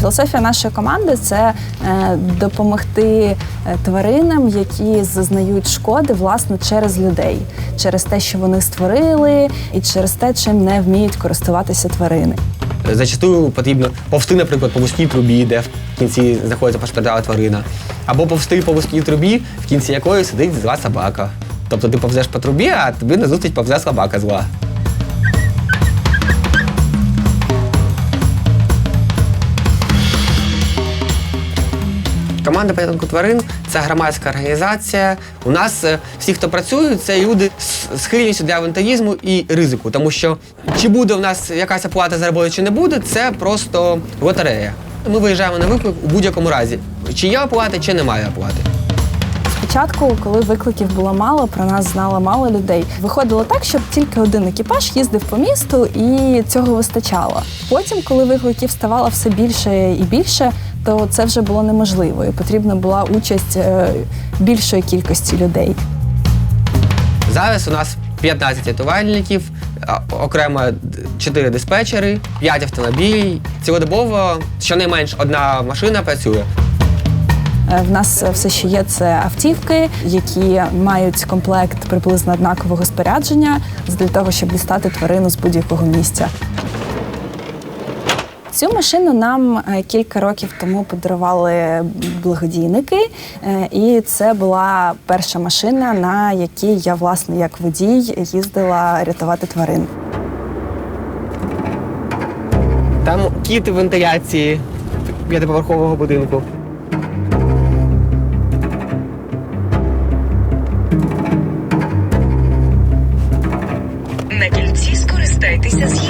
Філософія нашої команди це е, допомогти е, тваринам, які зазнають шкоди власне через людей, через те, що вони створили, і через те, чим не вміють користуватися тварини. Зачастую потрібно повсти, наприклад, по вузькій трубі, де в кінці знаходиться постраждала тварина, або повсти по вузькій трубі, в кінці якої сидить зла собака. Тобто ти повзеш по трубі, а тобі назустріч повзе собака зла. Команда порятунку тварин це громадська організація. У нас е, всі, хто працюють, це люди з схильністю для авантаризму і ризику. Тому що чи буде в нас якась оплата за роботу, чи не буде, це просто лотерея. Ми виїжджаємо на виклик у будь-якому разі. Чи є оплата, чи немає оплати. Спочатку, коли викликів було мало, про нас знало мало людей. Виходило так, щоб тільки один екіпаж їздив по місту, і цього вистачало. Потім, коли викликів ставало все більше і більше, то це вже було неможливо, і потрібна була участь е, більшої кількості людей. Зараз у нас 15 рятувальників, окремо 4 диспетчери, 5 автомобілів. Цілодобово щонайменш одна машина працює. Е, В нас все, що є, це автівки, які мають комплект приблизно однакового спорядження для того, щоб дістати тварину з будь-якого місця. Цю машину нам е, кілька років тому подарували благодійники, е, і це була перша машина, на якій я, власне, як водій, їздила рятувати тварин. Там кіт вентиляції п'ятиповерхового будинку. На кільці скористайтеся з'їздом.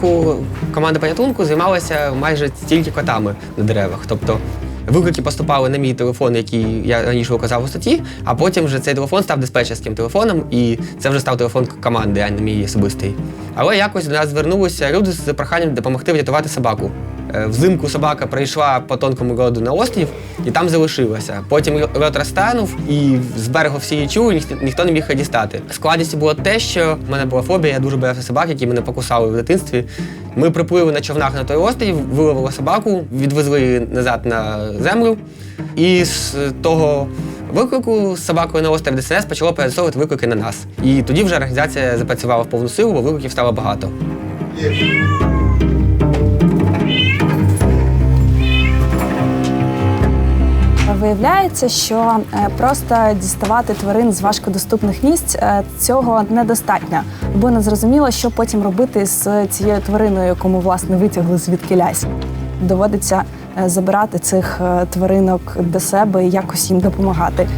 Спочатку команда порятунку займалася майже тільки котами на деревах. Тобто виклики поступали на мій телефон, який я раніше указав у статті, а потім вже цей телефон став диспетчерським телефоном, і це вже став телефон команди, а не мій особистий. Але якось до нас звернулися люди з проханням допомогти врятувати собаку. Е, Взимку собака прийшла по тонкому льоду на острів і там залишилася. Потім льод розтанув, і з берегу всі її чули, ніхто, ніхто не міг її дістати. Складністю було те, що в мене була фобія, я дуже боявся собак, які мене покусали в дитинстві. Ми приплили на човнах на той острів, виловили собаку, відвезли її назад на землю. І з того виклику з собакою на острів ДСНС почало пересовувати виклики на нас. І тоді вже організація запрацювала в повну силу, бо викликів стало багато. Виявляється, що е, просто діставати тварин з важкодоступних місць е, цього недостатньо, бо не зрозуміло, що потім робити з цією твариною, яку ми власне витягли звідки лясь. Доводиться е, забирати цих тваринок до себе і якось їм допомагати.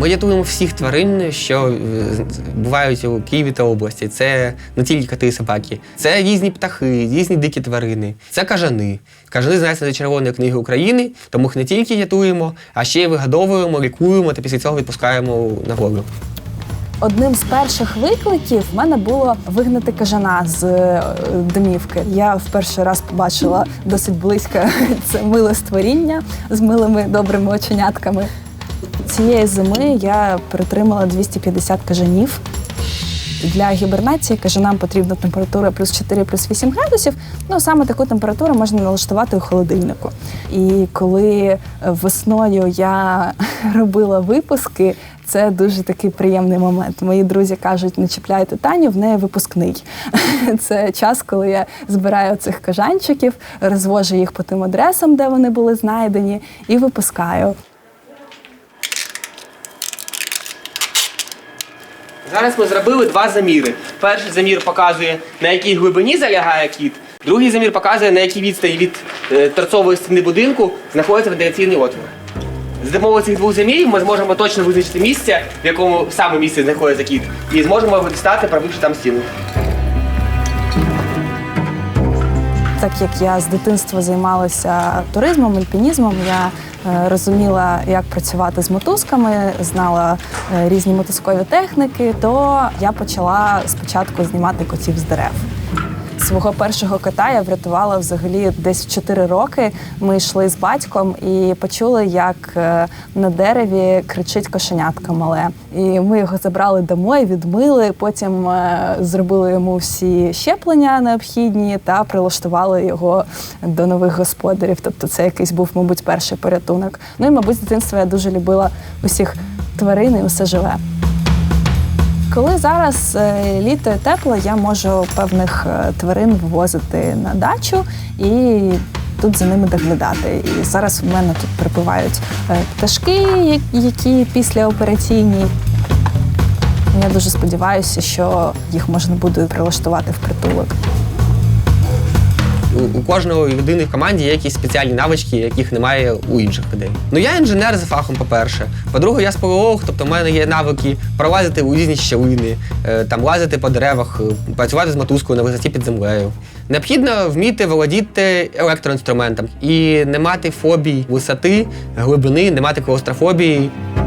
Ми рятуємо всіх тварин, що е, бувають у Києві та області. Це не тільки коти і собаки, це різні птахи, різні дикі тварини. Це кажани. Кажани знесені до Червоної книги України, тому їх не тільки рятуємо, а ще й вигодовуємо, лікуємо та після цього відпускаємо на волю. Одним з перших викликів в мене було вигнати кажана з е, домівки. Я в перший раз побачила досить близько це миле створіння з милими добрими оченятками. Цієї зими я притримала 250 кажанів. Для гібернації кажанам потрібна температура плюс 4, плюс 8 градусів. Ну саме таку температуру можна налаштувати у холодильнику. І коли весною я робила випуски, це дуже такий приємний момент. Мої друзі кажуть, не чіпляйте Таню, в неї випускний. Це час, коли я збираю цих кажанчиків, розвожу їх по тим адресам, де вони були знайдені, і випускаю. Зараз ми зробили два заміри. Перший замір показує, на якій глибині залягає кіт. Другий замір показує, на якій відстані від е, торцової стіни будинку знаходиться вентиляційний отвір. З допомогою цих двох замірів ми зможемо точно визначити місце, в якому саме місці знаходиться кіт, і зможемо його дістати, пробивши там стіну. Так як я з дитинства займалася туризмом, альпінізмом, я е, розуміла, як працювати з мотузками, знала е, різні мотузкові техніки, то я почала спочатку знімати котів з дерев. Свого першого кота я врятувала взагалі десь в 4 роки. Ми йшли з батьком і почули, як е, на дереві кричить кошенятка мале. І ми його забрали домой, відмили. Потім е, зробили йому всі щеплення необхідні та прилаштували його до нових господарів. Тобто, це якийсь був, мабуть, перший порятунок. Ну і, мабуть, з дитинства я дуже любила усіх тварин і усе живе. Коли зараз е, літо тепло, я можу певних е, тварин вивозити на дачу і тут за ними доглядати. І зараз в мене тут прибувають е, пташки, які післяопераційні. Я дуже сподіваюся, що їх можна буде прилаштувати в притулок. У, у кожної людини в команді є якісь спеціальні навички, яких немає у інших людей. Ну я інженер за фахом, по-перше. По-друге, я спелеолог, тобто в мене є навики пролазити у різні щелини, е, там лазити по деревах, е, працювати з мотузкою на висоті під землею. Необхідно вміти володіти електроінструментом і не мати фобій висоти, глибини, не мати клаустрофобії. –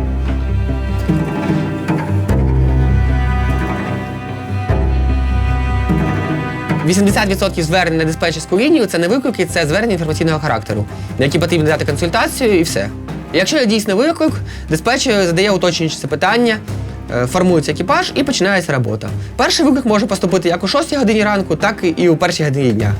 80% звернень на диспетчерську лінію це не виклики, це звернення інформаційного характеру, на які потрібно дати консультацію і все. Якщо є дійсно виклик, диспетчер задає уточнюючі питання. е, формується екіпаж і починається робота. Перший виклик може поступити як о 6 годині ранку, так і у першій годині дня.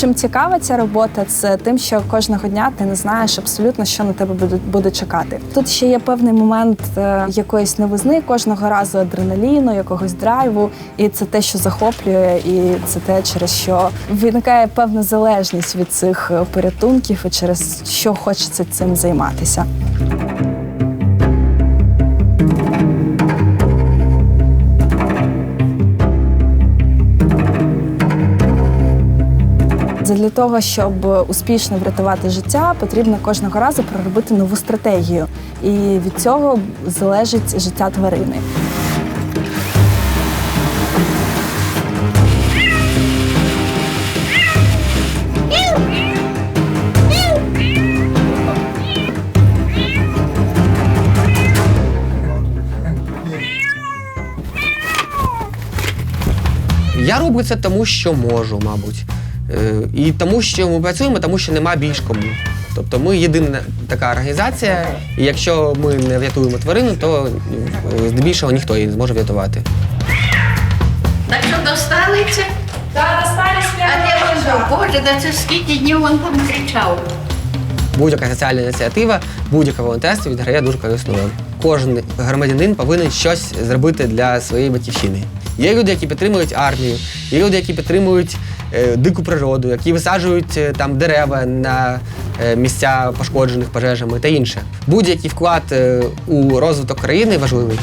Чим цікава ця робота, це тим, що кожного дня ти не знаєш абсолютно, що на тебе буде, буде чекати. Тут ще є певний момент е, якоїсь новизни, кожного разу адреналіну, якогось драйву, і це те, що захоплює, і це те, через що виникає певна залежність від цих е, порятунків, і через що хочеться цим займатися. Того, щоб успішно врятувати життя, потрібно кожного разу проробити нову стратегію. І від цього залежить життя тварини. Я роблю це тому, що можу, мабуть. Е, І тому, що ми працюємо, тому що нема більш кому. Тобто ми єдина така організація, і якщо ми не врятуємо тварину, то е, здебільшого ніхто її не зможе врятувати. Так що досталися? Та достались А де він? Боже, да це скільки днів він там кричав. Будь-яка соціальна ініціатива, будь-яке волонтерство відграє дуже корисну роль. Кожен громадянин повинен щось зробити для своєї батьківщини. Є люди, які підтримують армію, є люди, які підтримують е, дику природу, які висаджують е, там дерева на е, місця пошкоджених пожежами та інше. Будь-який вклад е, у розвиток країни важливий.